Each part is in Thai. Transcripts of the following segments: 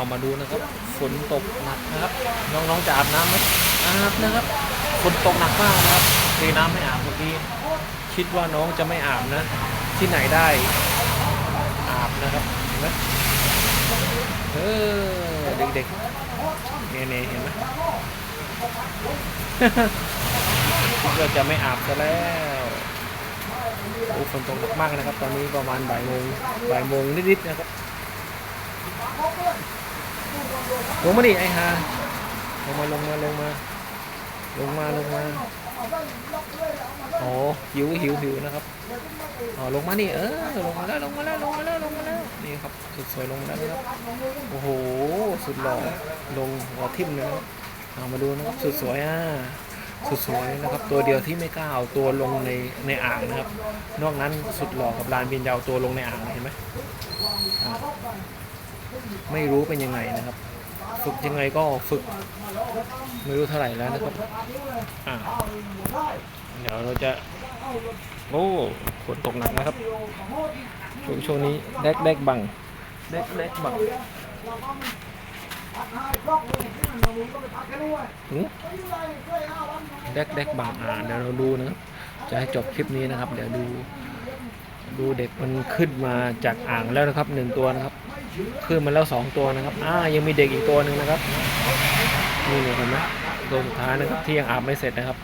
เอามาดูนะครับฝนตกหนักนะครับ น้องๆจะอาบน้ำไหมอาบนะครับฝนตกหนักมากนะครับเทน้ำไม่อาบเมื่อกี้คิดว่าน้องจะไม่อาบนะ ที่ไหนได้อาบนะครับเห็นไหมเออเด็กๆเน่เน่เห็นไหมคิดว่าจะไม่อาบซะแล้วโอ้ฝนตกหนักมากนะครับ ตอนนี้ประมาณบ่ายโมงบ่ายโมงนิดๆนะครับ ลงมาดิไอ้ฮาลงมาลงมาลงมาลงมาลงมาโอ้หิวหิวหิวนะครับอ๋อลงมานี่เออลงมาแล้วลงมาแล้วลงมาแล้วลงมาแล้วนี่ครับสุดสวยลงมาแล้วนะครับโอ้โหสุดหล่อลงหัวทิ่มเลยนะเอามาดูนะครับสุดสวยอะสุดสวยนะครับตัวเดียวที่ไม่กล้าเอาตัวลงในในอ่างนะครับ นอกนั้นสุดหล่อกับลานบินยาวตัวลงในอ่างเห็นไหม ไม่รู้เป็นยังไงนะครับ ฝึกยังไงก็ฝึก ไม่รู้เท่าไหร่แล้วนะครับอ่าเดี๋ยวเราจะโอ้ฝนตกหนักนะครับช่วงช่วงนี้แดกแดกบังแดกแดกบังหืมแดกแดกบังอ่าเดี๋ยวเราดูนะครับจะให้จบคลิปนี้นะครับ เดี๋ยวดู ดูเด็กมันขึ้นมาจากอ่างแล้วนะครับหนึ่งตัวนะครับ ขึ้นมาแล้วสองตัวนะครับอ่ายังมีเด็กอีกตัวหนึ่งนะครับนี่เห็นไหมตัวสุดท้ายนะครับที่ยังอาบไม่เสร็จนะครับ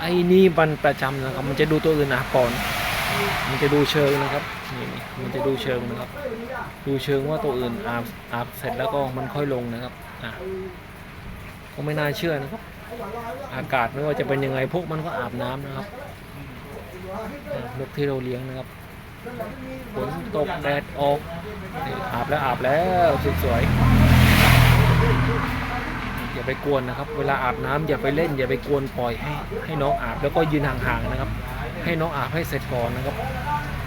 ไอ้นี่มันประจำนะครับ มันจะดูตัวอื่นอาบก่อน มันจะดูเชิงนะครับนี่นี่มันจะดูเชิงนะครับ ดูเชิงว่าตัวอื่นอาบอาบเสร็จแล้วก็มันค่อยลงนะครับอ่าก็ไม่น่าเชื่อนะครับ อากาศไม่ว่าจะเป็นยังไงพวกมันก็อาบน้ำนะครับนกที่เราเลี้ยงนะครับ ฝนตกแดดออกนี่อาบแล้วอาบแล้วสวยอย่าไปกวนนะครับ เวลาอาบน้ำอย่าไปเล่น อย่าไปกวนปล่อยให้ให้น้องอาบแล้วก็ยืนห่างๆนะครับ ให้น้องอาบให้เสร็จก่อนนะครับ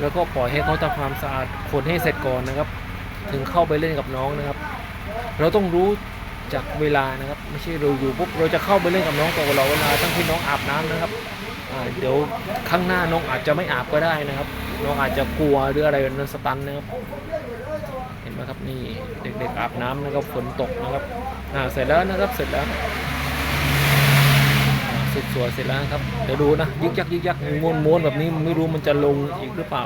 แล้วก็ปล่อยให้เขาทำความสะอาดขนให้เสร็จก่อนนะครับ ถึงเข้าไปเล่นกับน้องนะครับ เราต้องรู้ จากเวลานะครับ ไม่ใช่เราอยู่ปุ๊บเราจะเข้าไปเล่นกับน้องตลอดเวลาตั้งที่น้องอาบน้ำนะครับเดี๋ยวข้างหน้าน้องอาจจะไม่อาบก็ได้นะครับ น้องอาจจะกลัวหรืออะไรนั้นสตันนะครับ เห็นไหมครับนี่เด็กๆอาบน้ำนะครับฝนตกนะครับเสร็จแล้วนะครับเสร็จแล้วสุดสวยเสร็จแล้วครับเดี๋ยวดูนะยึกยักยึกยักม้วนม้วนแบบนี้ไม่รู้มันจะลงอีกหรือเปล่า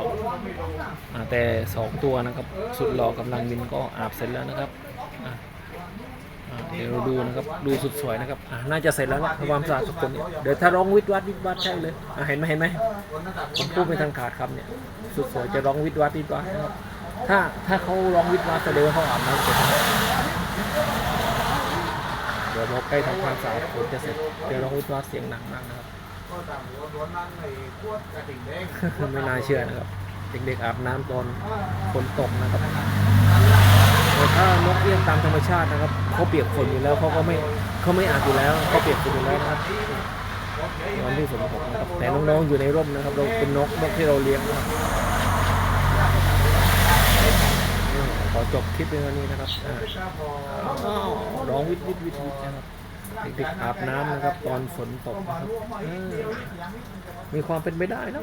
แต่สองตัวนะครับ สุดหล่อกำลังบินก็อาบเสร็จแล้วนะครับ เดี๋ยวเราดูนะครับ ดูสุดสวยนะครับอ่าน่าจะเสร็จแล้วนะความสะอาดทุกคนเนี่ยเดี๋ยวถ้าร้องวิทวัดวิทวัดใช่เลยอ่าเห็นไหมเห็นไหมผมพูดไม่ทันขาดคำเนี่ย สุดสวยจะร้องวิทวัดวิทวัดนะครับถ้าถ้าเขาร้องวิทย์วาแสดงว่าเขาอาบน้ำเสร็จเดี๋ยวพอใกล้ทำความสะอาดฝนจะเสร็จเดี๋ยวร้องวิทย์วาเสียงหนักมากนะครับไม่น่าเชื่อนะครับ เด็กๆอาบน้ำตอนฝนตกนะครับ แต่ถ้านกเอี้ยงตามธรรมชาตินะครับเขาเปียกฝนอยู่แล้วเขาก็ไม่เขาไม่อาบอยู่แล้วเขาเปียกฝนอยู่แล้วนะครับตอนที่ฝนตกนะครับแต่น้องๆอยู่ในร่มนะครับ เราเป็นนกนกที่เราเลี้ยงนะครับขอจบคลิปเพียงเท่านี้นะครับร้องวิทวิทวิทวิทนะครับเด็กๆอาบน้ำนะครับ ตอนฝนตกนะครับมีความเป็นไปได้นะ